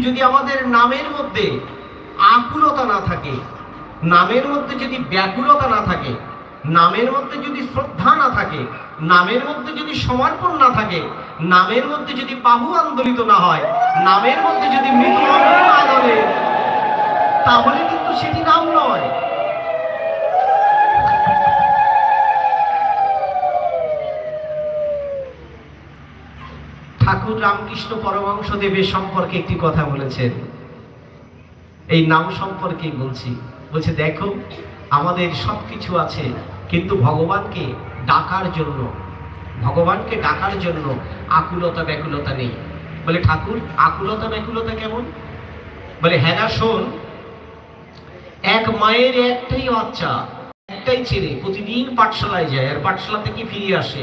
যদি আমাদের নামের মধ্যে আকুলতা না থাকে, নামের মধ্যে যদি ব্যাকুলতা না থাকে, নামের মধ্যে যদি শ্রদ্ধা না থাকে, নামের মধ্যে যদি সমর্পণ না থাকে, নামের মধ্যে যদি বাহু আন্দোলিত না হয়, নামের মধ্যে যদি মৃত্যু না ধরে তাহলে কিন্তু সেটি নাম নয়। ঠাকুর রামকৃষ্ণ পরমহংস দেবের সম্পর্কে একটি কথা বলেছেন। এই নাম সম্পর্কে বলছি। বলছে, দেখো, আমাদের সব কিছু আছে, কিন্তু ভগবানকে ডাকার জন্য, ভগবানকে ডাকার জন্য আকুলতা ব্যাকুলতা নেই। বলে, ঠাকুর, আকুলতা ব্যাকুলতা কেমন? বলে হ্যাঁ শোন, এক মায়ের একটাই বাচ্চা, একটাই ছেলে প্রতিদিন পাঠশালায় যায়, আর পাঠশালা থেকে ফিরে আসে।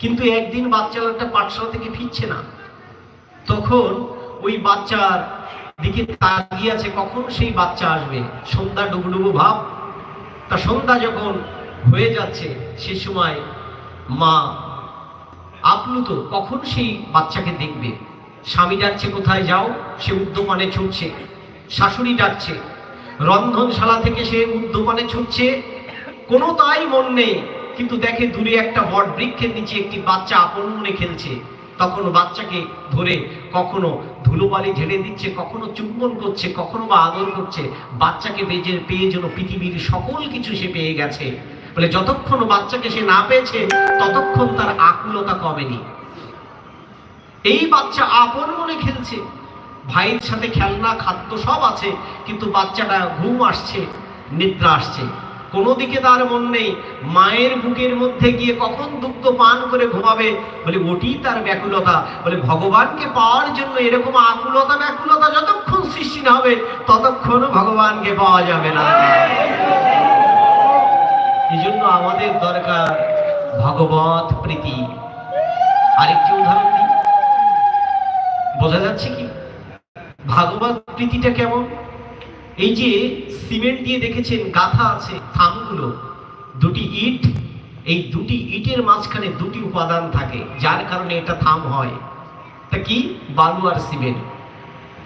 কিন্তু একদিন বাচ্চাটা পাঠশালা থেকে ফিরছে না। তখন ওই বাচ্চার দিকে তাকিয়ে আছে, কখন সেই বাচ্চা আসবে? সন্ধ্যা ডুবুডুবু ভাব। তা সন্ধ্যা যখন হয়ে যাচ্ছে, সে সময় মা আপ্লুত, কখন সেই বাচ্চাকে দেখবে? স্বামী ডাকছে, কোথায় যাও? সে উদ্যমানে ছুটছে। শাশুড়ি ডাকছে, রন্ধনশালা থেকে সে উদ্যমানে ছুটছে? কোনো তাই মন নেই। কিন্তু দেখে দূরে একটা বট বৃক্ষের নিচে একটি বাচ্চা আপন মনে খেলছে। তখন বাচ্চাকে ধরে কখনো ধুলোবালি ঝেড়ে দিচ্ছে, কখনো চুম্বন করছে, কখনো বা আদর করছে। বাচ্চাকে বেজে, পেয়ে যেন পৃথিবীর সকল কিছু সে পেয়ে গেছে। বলে যতক্ষণ বাচ্চাকে সে না পেয়েছে, ততক্ষণ তার আকুলতা কমেনি। এই বাচ্চা আপন মনে খেলছে। ভাইয়ের সাথে খেলনা, খাদ্য সব আছে, কিন্তু বাচ্চাটা ঘুম আসছে, নিদ্রা আসছে। কোনো দিকে তার মন নেই। মায়ের বুকের মধ্যে গিয়ে কখন দুগ্ধ পান করে ঘুমাবে? বলে, ওটি তার ব্যাকুলতা। বলে, ভগবানকে পাওয়ার জন্য এরকম আকুলতা ব্যাকুলতা যতক্ষণ সৃষ্টি না হবে, ততক্ষণ ভগবানকে পাওয়া যাবে না। এই জন্য আমাদের দরকার ভগবত প্রীতি। আরেকটি উদাহরণ দিই। বোঝা যাচ্ছে কি? ভাগবত প্রীতিটা কেমন? এই যে সিমেন্ট দিয়ে দেখেছেন গাথা আছে থামগুলো দুটি ইট, এই দুটি ইটের মাঝখানে দুটি উপাদান থাকে, যার কারণে এটা থাম হয়। তা কি? বালু আর সিমেন্ট।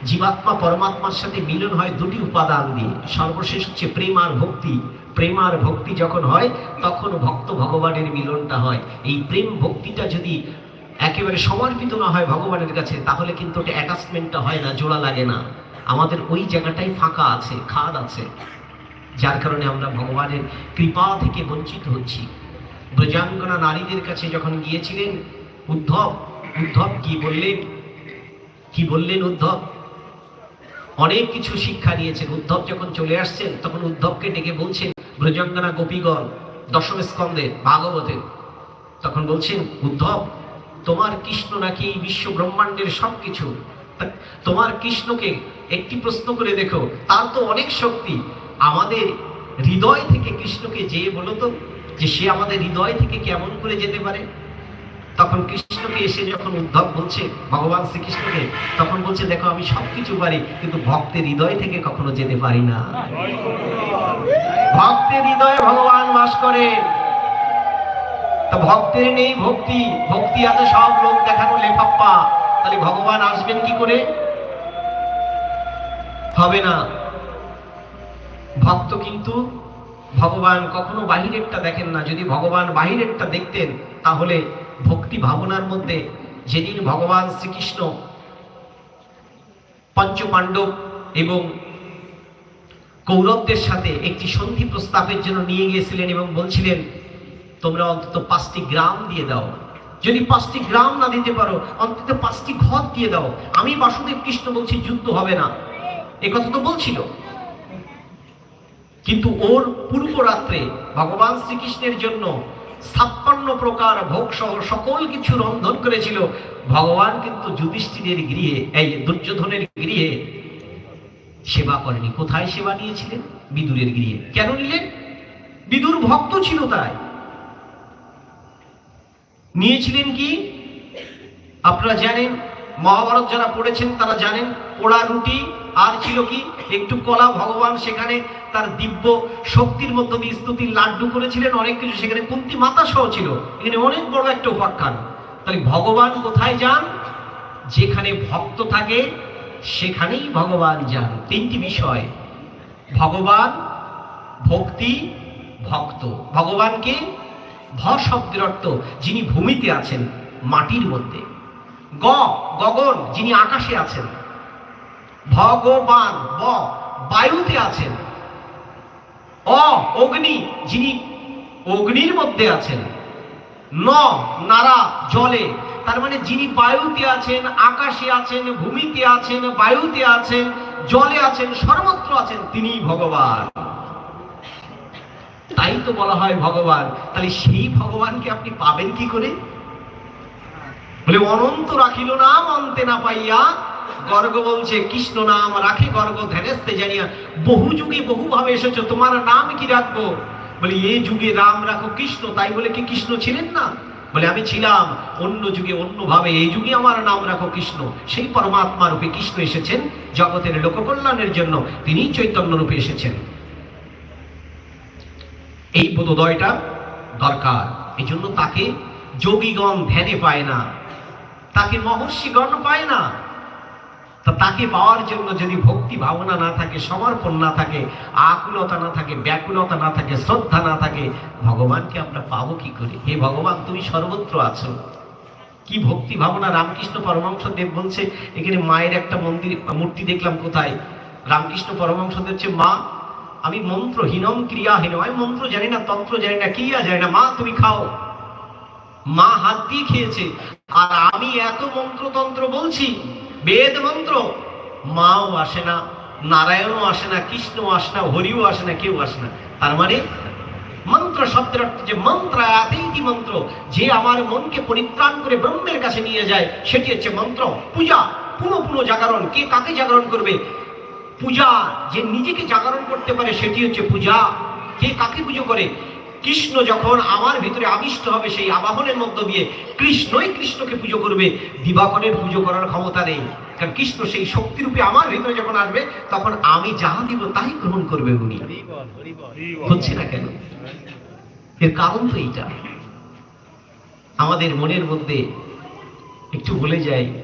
জীবাত্মা পরমাত্মার সাথে মিলন হয় দুটি উপাদান দিয়ে। সর্বশেষ হচ্ছে প্রেম আর ভক্তি। প্রেম আর ভক্তি যখন হয়, তখন ভক্ত ভগবানের মিলনটা হয়। এই প্রেম ভক্তিটা যদি একেবারে সমর্পিত না হয় ভগবানের কাছে, তাহলে কিন্তু ওটা অ্যাটাচমেন্টটা হয় না, জোড়া লাগে না। আমাদের ওই জায়গাটাই ফাঁকা আছে, খাদ আছে। যার কারণে আমরা ভগবানের কৃপা থেকে বঞ্চিত হচ্ছি। ব্রজাঙ্গনা নারীদের কাছে যখন গিয়েছিলেন, উদ্ধব উদ্ধব কি বললেন? কি বললেন উদ্ধব? অনেক কিছু শিক্ষা নিয়েছেন উদ্ধব যখন চলে আসছেন, তখন উদ্ধবকে ডেকে বলছেন, ব্রজাঙ্গনা গোপীগণ, দশম স্কন্ধে ভাগবতের তখন বলছেন, উদ্ধব তোমার কৃষ্ণ নাকি বিশ্ব ব্রহ্মাণ্ডের সবকিছু তোমার কৃষ্ণকে একটি প্রশ্ন করে দেখো তার তো অনেক শক্তি। আমাদের হৃদয় থেকে কৃষ্ণকে যে বলো তো যে সে আমাদের হৃদয় থেকে কেমন করে যেতে পারে? তখন কৃষ্ণকে এসে যখন উদ্ধব বলছে ভগবান শ্রীকৃষ্ণকে তখন বলছে দেখো আমি সবকিছু পারি কিন্তু ভক্তের হৃদয় থেকে কখনো যেতে পারি না। ভক্তের হৃদয়ে ভগবান বাস করেন। তা ভক্তের নেই ভক্তি ভক্তি আছে সব লোক দেখানো লেফাপ্পা। তাহলে ভগবান আসবেন কি করে? হবে না। ভক্ত কিন্তু ভগবান কখনো বাহিরেরটা দেখেন না। যদি ভগবান বাহিরেরটা দেখতেন, তাহলে ভক্তি ভাবনার মধ্যে যেদিন ভগবান শ্রীকৃষ্ণ, পঞ্চপাণ্ডব এবং কৌরবদের সাথে একটি সন্ধি প্রস্তাবের জন্য নিয়ে গিয়েছিলেন এবং বলছিলেন তোমরা অন্তত পাঁচটি গ্রাম দিয়ে দাও। যদি পাঁচটি গ্রাম না দিতে পারো, অন্তত পাঁচটি ঘর দিয়ে দাও। আমি বাসুদেব কৃষ্ণ বলছি যুদ্ধ হবে না। এ কথা তো বলছিল। কিন্তু ওর পূর্ব রাত্রে ভগবান শ্রীকৃষ্ণের জন্য ছাপ্পান্ন প্রকার ভোগ সহ সকল কিছু রন্ধন করেছিল। ভগবান কিন্তু যুধিষ্ঠিরের গৃহে, এই দুর্যোধনের গৃহে সেবা করেনি। কোথায় সেবা নিয়েছিলেন? বিদুরের গৃহে। কেন নিলেন? বিদুর ভক্ত ছিল তাই। নিয়েছিলেন কি? আপনারা জানেন, মহাভারত যারা পড়েছেন তারা জানেন, পোড়া রুটি আর ছিল কি? একটু কলা, ভগবান সেখানে তার দিব্য শক্তির মধ্য দিয়ে স্তুতির লাড্ডু করেছিলেন, অনেক কিছু সেখানে কুন্তি মাতা সহ ছিল। এখানে অনেক বড় একটা উপাখ্যান। তাহলে ভগবান কোথায় যান? যেখানে ভক্ত থাকে, সেখানেই ভগবান যান। তিনটি বিষয়। ভগবান, ভক্তি, ভক্ত। ভগবানকে ভ শব্দের অর্থ যিনি ভূমিতে আছেন মাটির মধ্যে। গ, গগন, যিনি আকাশে আছেন। ভগবান, ব, বায়ুতে আছেন। অ, অগ্নি, যিনি অগ্নির মধ্যে আছেন। ন, নারা, জলে, তার মানে যিনি বায়ুতে আছেন, আকাশে আছেন, ভূমিতে আছেন, বায়ুতে আছেন, জলে আছেন, সর্বত্র আছেন তিনি ভগবান। তাই তো বলা হয় ভগবান। তাহলে সেই ভগবানকে আপনি পাবেন কি করে? বলে, অনন্ত রাখিল নাম, অন্তে না পাইয়া গর্গ বলছে কৃষ্ণ নাম রাখে গর্গ ধ্যানেস্তে জানিয়া। বহু যুগে বহু ভাবে এসেছ, তোমার নাম কি রাখব? বলে এই যুগে রাম রাখো কৃষ্ণ, তাই বলে কি কৃষ্ণ ছিলেন না? বলে, আমি ছিলাম, অন্য যুগে অন্য ভাবে এই যুগে আমার নাম রাখো কৃষ্ণ। সেই পরমাত্মা রূপে কৃষ্ণ এসেছেন, জগতের লোককল্যাণের জন্য তিনি চৈতন্য রূপে এসেছেন। এই বোধোদয়টা দরকার। এই জন্য তাকে যোগীগণ ধ্যানে পায় না। তাকে মহর্ষিগণ পায় না। তা তাকে পাওয়ার জন্য যদি ভক্তি ভাবনা না থাকে, সমর্পণ না থাকে, আকুলতা না থাকে, ব্যাকুলতা না থাকে, শ্রদ্ধা না থাকে, ভগবানকে আমরা পাবো কি করে? হে ভগবান, তুমি সর্বত্র আছো। কি ভক্তি ভাবনা? রামকৃষ্ণ পরমাংশ দেব বলছে, এখানে মায়ের একটা মন্দির, মূর্তি দেখলাম কোথায়? রামকৃষ্ণ পরমাংশ হচ্ছে মা আমি মন্ত্রহীনম ক্রিয়াহীন আমি মন্ত্র জানি না, তন্ত্র জানি না, ক্রিয়া জানি না। মা, তুমি খাও। মা হাত দিয়ে খেয়েছে। আর আমি এত মন্ত্রতন্ত্র বলছি, বেদ মন্ত্র। মাও আসে না, নারায়ণও আসে না কৃষ্ণ আসে না, হরিও আসে না, কেউ আসে না। তার মানে মন্ত্র শব্দের অর্থ যে মন্ত্র আতেইতি মন্ত্র। যে আমার মনকে পরিত্রাণ করে ব্রহ্মের কাছে নিয়ে যায়, সেটি হচ্ছে মন্ত্র। পূজা, পুনঃ পুনঃ জাগরণ। কে কাকে জাগরণ করবে? পূজা, যে নিজেকে জাগরণ করতে পারে সেটি হচ্ছে পূজা। কে কাকে পুজো করে? কৃষ্ণ যখন আমার ভিতরে আবিষ্ট হবে সেই আবাহনের মধ্য দিয়ে কৃষ্ণই কৃষ্ণকে পুজো করবে। দিবাকরের পুজো করার ক্ষমতা নেই। কারণ কৃষ্ণ সেই শক্তিরূপে আমার ভিতরে যখন আসবে, তখন আমি যাহা দিব তাই গ্রহণ করবে উনি। হচ্ছে না কেন? এর কারণ তো এইটা। আমাদের মনের মধ্যে একটু বলে যাই।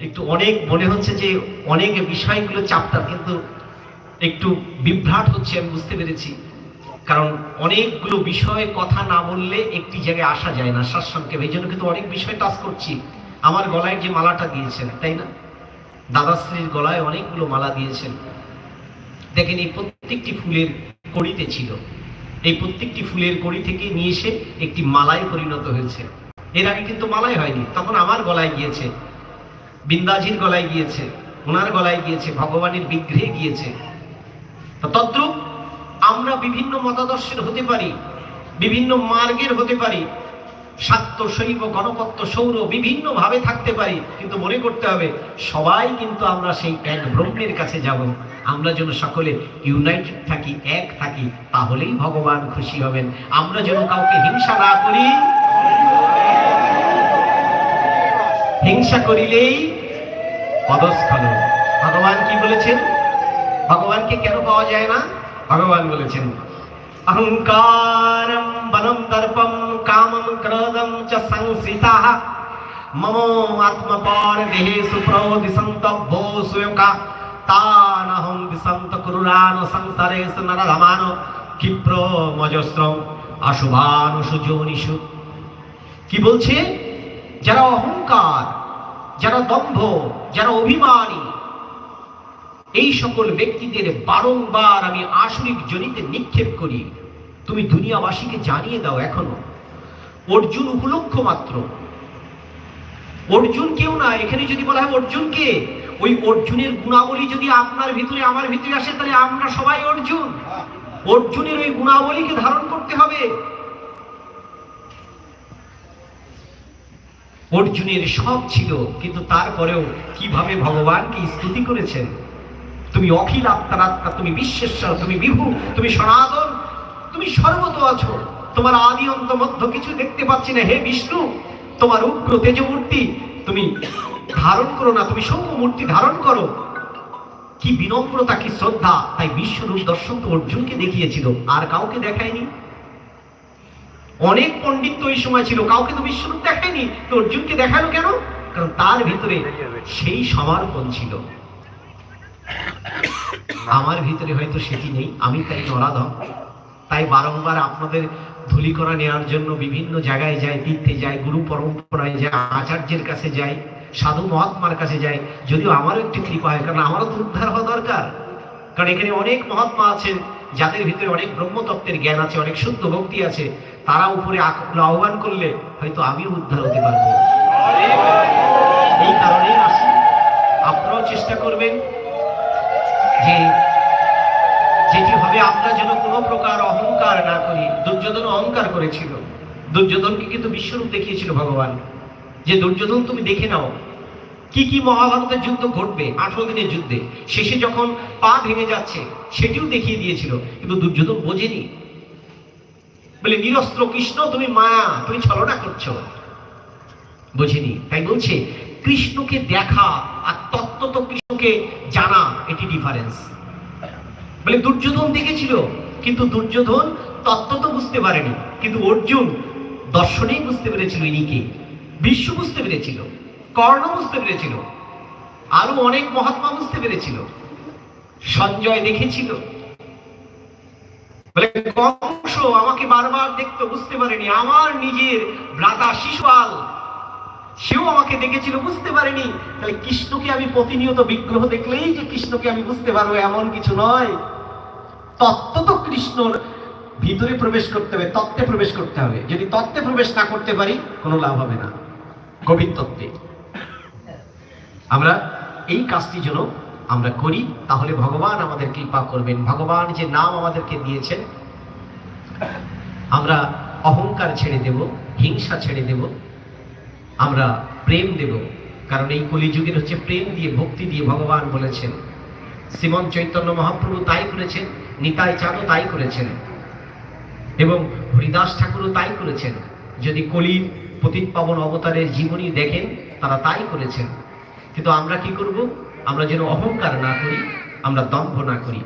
একটু অনেক মনে হচ্ছে যে অনেক বিষয়গুলো চাপতাম কিন্তু একটু বিভ্রাট হচ্ছে আমি বুঝতে পেরেছি। কারণ অনেকগুলো বিষয়ে কথা না বললে একটি জায়গায় আসা যায় না সারসংক্ষেপ। এই জন্য কিন্তু অনেক বিষয় টাচ করছি। আমার গলায় যে মালাটা দিয়েছেন, তাই না? দাদাশ্রীর গলায় অনেকগুলো মালা দিয়েছেন। দেখেন, এই প্রত্যেকটি ফুলের কড়িতে ছিল। এই প্রত্যেকটি ফুলের কড়ি থেকে নিয়ে এসে একটি মালায় পরিণত হয়েছে। এর আগে কিন্তু মালাই হয়নি, তখন আমার গলায় গিয়েছে। বিন্দাজির গলায় গিয়েছে, ওনার গলায় গিয়েছে, ভগবানের বিগ্রহে গিয়েছে। তদ্রূপ আমরা বিভিন্ন মতাদর্শের হতে পারি, বিভিন্ন মার্গের হতে পারি শাক্ত শৈব গণপত্য সৌর বিভিন্ন ভাবে থাকতে পারি, কিন্তু মনে করতে হবে সবাই কিন্তু আমরা সেই এক ব্রহ্মের কাছে যাব। আমরা যেন সকলে ইউনাইটেড থাকি, এক থাকি, তাহলেই ভগবান খুশি হবেন। আমরা যেন কাউকে হিংসা না করি। হিংসা করিলেই পদস্খলন। ভগবান কি বলেছেন? ভগবানকে কেন পাওয়া যায় না? ভগবান বলেছেন, অহংকারম বনম দর্পম কামম ক্রোধম চ সংশ্রিতাঃ মম আত্মপর দেহে সুপ্রোধি সন্তভ্যো সুয়কা। তানহম দিসন্ত কুরুরান সংসারেষু নরধমান। ক্ষিপ্র মজস্রম অশুভানু সুযোনিষু কি বলছে? যারা অহংকার, যারা দম্ভ, যারা অভিমানী, এই সকল ব্যক্তিদের বারংবার আমি আসরিক জনিতে নিক্ষেপ করি। তুমি দুনিয়াবাসীকে জানিয়ে দাও এখনও। অর্জুন উপলক্ষ মাত্র। অর্জুন কেউ না, এখানে যদি বলা হয় অর্জুনকে, ওই অর্জুনের গুণাবলী যদি আপনার ভিতরে, আমার ভিতরে আসে, তাহলে আমরা সবাই অর্জুন। অর্জুনের ওই গুণাবলীকে ধারণ করতে হবে। অর্জুনের সব ছিল, কিন্তু তারপরেও কীভাবে ভগবানকে স্তুতি করেছেন? তুমি অখিল আত্মার আত্মা, তুমি বিশ্বেশ্বর, তুমি বিভু, তুমি সনাতন, তুমি সর্বত আছো। তোমার আদি অন্ত মধ্য কিছু দেখতে পাচ্ছি না। হে বিষ্ণু, তোমার উগ্র তেজমূর্তি, তুমি ধারণ করো না, তুমি সৌম্য মূর্তি ধারণ করো। কি বিনম্রতা, কি শ্রদ্ধা, তাই বিশ্বরূপ দর্শন তো অর্জুনকে দেখিয়েছিল, আর কাউকে দেখায়নি। অনেক পণ্ডিত তো ওই সময় ছিল, কাউকে তো বিশ্বরূপ দেখায়নি তো অর্জুনকে দেখাল কেন? কারণ তার ভিতরে সেই সমর্পণ ছিল। আমার ভিতরে হয়তো সেটি নেই, আমি তাই নরাধম তাই বারংবার আপনাদের ধুলিকরা নেওয়ার জন্য বিভিন্ন জায়গায় যাই, তীর্থে যাই, গুরু পরম্পরায় যাই, আচার্যের কাছে যাই, সাধু মহাত্মার কাছে যাই। যদিও আমারও একটি কৃপা হয়, কারণ আমারও তো উদ্ধার হওয়া দরকার। কারণ এখানে অনেক মহাত্মা আছেন, যাদের ভিতরে অনেক ব্রহ্মতত্ত্বের জ্ঞান আছে, অনেক শুদ্ধ ভক্তি আছে। তারা উপরে আহ্বান করলে হয়তো আমিও উদ্ধার হতে পারব। এই কারণে আসি। আপনারাও চেষ্টা করবেন যে যেটি হবে আমরা যেন কোনো প্রকার অহংকার না করি, দুর্যোধন অহংকার করেছিল। দুর্যোধনকে কিন্তু বিশ্বরূপ দেখিয়েছিল ভগবান। যে দুর্যোধন, তুমি দেখে নাও, কি কি মহাভারতের যুদ্ধ ঘটবে, আঠারো দিনের যুদ্ধে। শেষে যখন পা ভেঙে যাচ্ছে, সেটিও দেখিয়ে দিয়েছিল। কিন্তু দুর্যোধন বোঝেনি। বলে, নিরস্ত্র কৃষ্ণ, তুমি মায়া, তুমি ছলনা করছ। বুঝিনি। তাই বলছে, কৃষ্ণকে দেখা আর তত্ত্বত কৃষ্ণকে জানা, এটি ডিফারেন্স বলে, দুর্যোধন দেখেছিল, কিন্তু দুর্যোধন তত্ত্ব তো বুঝতে পারেনি। কিন্তু অর্জুন দর্শনেই বুঝতে পেরেছিল ইনিকে। বিশ্ব বুঝতে পেরেছিল, কর্ণ বুঝতে পেরেছিল আরও অনেক মহাত্মা বুঝতে পেরেছিল। সঞ্জয় দেখেছিল বলে, কংস, আমাকে বারবার দেখতো বুঝতে পারেনি। আমার নিজের ভ্রাতা শিশুপাল, সেও আমাকে দেখেছিল, বুঝতে পারেনি। তাহলে কৃষ্ণকে আমি প্রতিনিয়ত বিগ্রহ দেখলেই যে কৃষ্ণকে আমি বুঝতে পারব, এমন কিছু নয়। তত্ত্ব তো কৃষ্ণর ভিতরে প্রবেশ করতে হবে, তত্ত্বে প্রবেশ করতে হবে। যদি তত্ত্বে প্রবেশ না করতে পারি, কোনো লাভ হবে না। গভীর তত্ত্বে। আমরা এই কাজটি যেন আমরা করি, তাহলে ভগবান আমাদের কৃপা করবেন। ভগবান যে নাম আমাদেরকে দিয়েছেন, আমরা অহংকার ছেড়ে দেব, হিংসা ছেড়ে দেব, আমরা প্রেম দেব। কারণ এই কলিযুগের হচ্ছে প্রেম দিয়ে, ভক্তি দিয়ে ভগবান বলেছেন। শ্রীমন চৈতন্য মহাপ্রভু তাই করেছেন, নিতাই চাঁদও তাই করেছেন। এবং হরিদাস ঠাকুরও তাই করেছেন। যদি কলির পতিত পাবন অবতারের জীবনী দেখেন, তারা তাই করেছেন। কিন্তু আমরা কি করব? আমরা যেন অহংকার না করি, আমরা দম্ভ না করি।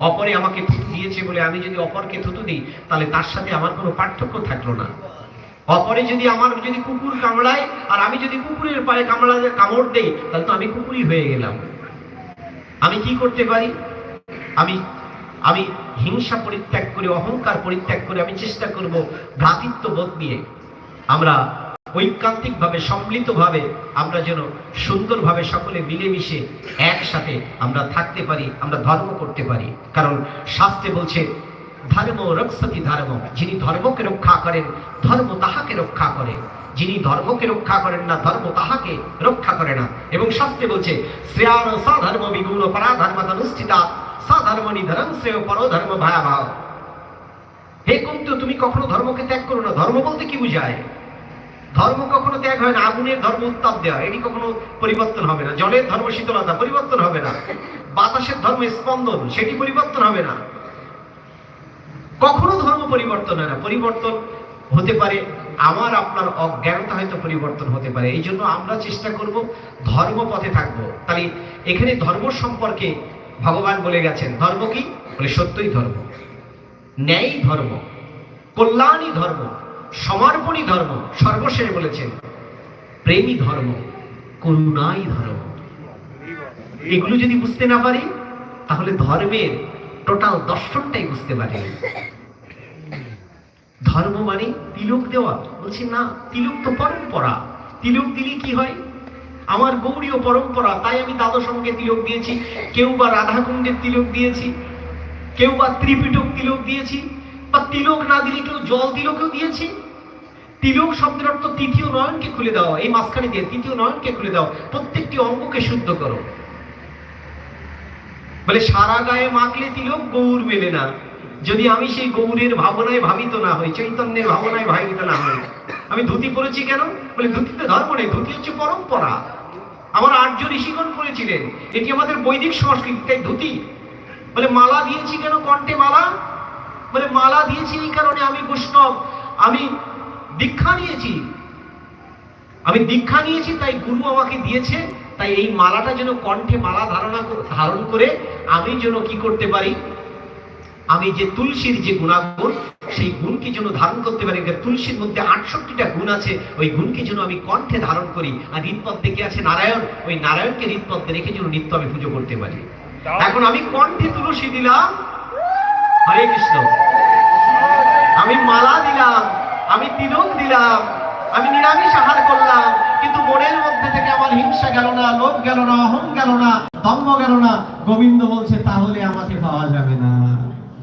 অপরে আমাকে থুতু দিয়েছে বলে আমি যদি অপরকে থুতু দিই, তাহলে তার সাথে আমার কোনো পার্থক্য থাকল না। অপরে যদি আমার, যদি কুকুর কামড়ায়, আর আমি যদি কুকুরের পায়ে কামড়া, কামড় দেই, তাহলে তো আমি কুকুরই হয়ে গেলাম। আমি কি করতে পারি? আমি আমি হিংসা পরিত্যাগ করে, অহংকার পরিত্যাগ করে আমি চেষ্টা করব ভ্রাতৃত্ব বোধ নিয়ে। আমরা ঐকান্তিকভাবে, সম্মিলিতভাবে আমরা যেন সুন্দরভাবে সকলে মিলেমিশে একসাথে আমরা থাকতে পারি, আমরা ধর্ম করতে পারি। কারণ শাস্ত্রে বলছে, ধর্ম রক্ষতি ধর্ম। যিনি ধর্মকে রক্ষা করেন, ধর্ম তাহাকে রক্ষা করে। যিনি ধর্মকে রক্ষা করেন না, ধর্ম তাহাকে রক্ষা করে না। এবং শাস্ত্রে বলছে, শ্রেয়ান সা ধর্ম বিগুণ পরা সা ধর্ম নিধরম শ্রেয় পর ধর্ম ভয়াবহ। হে কুন্তু, তুমি কখনো ধর্মকে ত্যাগ করো না। ধর্ম বলতে কি বুঝায়? ধর্ম কখনো ত্যাগ হয় না, আগুনের ধর্ম উত্তাপ দেওয়া এটি কখনো পরিবর্তন হবে না। জলের ধর্ম শীতলতা পরিবর্তন হবে না। বাতাসের ধর্ম স্পন্দন, সেটি পরিবর্তন হবে না। কখনো ধর্ম পরিবর্তন হয় না। পরিবর্তন হতে পারে, আমার আপনার অজ্ঞানতা হয়তো পরিবর্তন হতে পারে। এই জন্য আমরা চেষ্টা করব ধর্ম পথে থাকব। তাহলে এখানে ধর্ম সম্পর্কে ভগবান বলে গেছেন। ধর্ম কি? বলে সত্যই ধর্ম। ন্যায় ধর্ম। কল্যাণী ধর্ম। সমর্পণী ধর্ম, সর্বশেষ বলেছেন, প্রেমী ধর্ম, করুণাই ধর্ম। এগুলো যদি বুঝতে না পারি, তাহলে ধর্মের টোটাল দর্শনটাই বুঝতে পারি। ধর্ম মানে তিলক দেওয়া। বলছি, না, তিলক তো পরম্পরা। তিলক দিলে কি হয়? আমার গৌরীয় পরম্পরা, তাই আমি দ্বাদশমকে তিলক দিয়েছি। কেউ বা রাধাকুণ্ডের তিলক দিয়েছি, কেউ বা ত্রিপিটক তিলক দিয়েছি, বা তিলক না দিলে কেউ জল তিলকও দিয়েছি। তিলক শব্দের অর্থ তৃতীয় নয়নকে খুলে দাও। এই মাঝখানে দিয়ে তৃতীয় নয়নকে খুলে দাও। প্রত্যেকটি অঙ্গকে শুদ্ধ করো। বলে, সারা গায়ে মাখলে তিলক গৌর মেলে না। যদি আমি সেই গৌরের ভাবনায় ভাবিত না হই, চৈতন্যের ভাবনায় ভাবিত না হই, আমি ধুতি পরেছি কেন? বলে, ধুতিতে ধর্ম নেই, ধুতি হচ্ছে পরম্পরা। আমার আর্য ঋষিগণ করেছিলেন এটি আমাদের বৈদিক সংস্কৃতি, তাই ধুতি। বলে, মালা দিয়েছি কেন? কণ্ঠে মালা? বলে, মালা দিয়েছি এই কারণে আমি বৈষ্ণব। আমি দীক্ষা নিয়েছি। আমি দীক্ষা নিয়েছি তাই গুরু আমাকে দিয়েছে তাই এই মালাটা যেন কণ্ঠে মালা ধারণা ধারণ করে আমি যেন কি করতে পারি? আমি যে তুলসীর যে গুণাগুণ সেই গুণকে যেন ধারণ করতে পারি। তুলসীর মধ্যে আটষট্টিটা গুণ আছে ওই গুণকে যেন আমি কণ্ঠে ধারণ করি। আর হৃদপদ্মে কি আছে নারায়ণ ওই নারায়ণকে হৃদপদ্মে রেখে যেন নিত্য আমি পুজো করতে পারি। এখন আমি কণ্ঠে তুলসী দিলাম। হরে কৃষ্ণ। আমি মালা দিলাম। আমি তিলক দিলাম, আমি নিরামিষ আহার করলাম, কিন্তু মনের মধ্যে থেকে আমার হিংসা গেল না, লোভ গেল না, অহং গেল না দম্ভ গেল না। গোবিন্দ বলছে, তাহলে আমাকে পাওয়া যাবে না।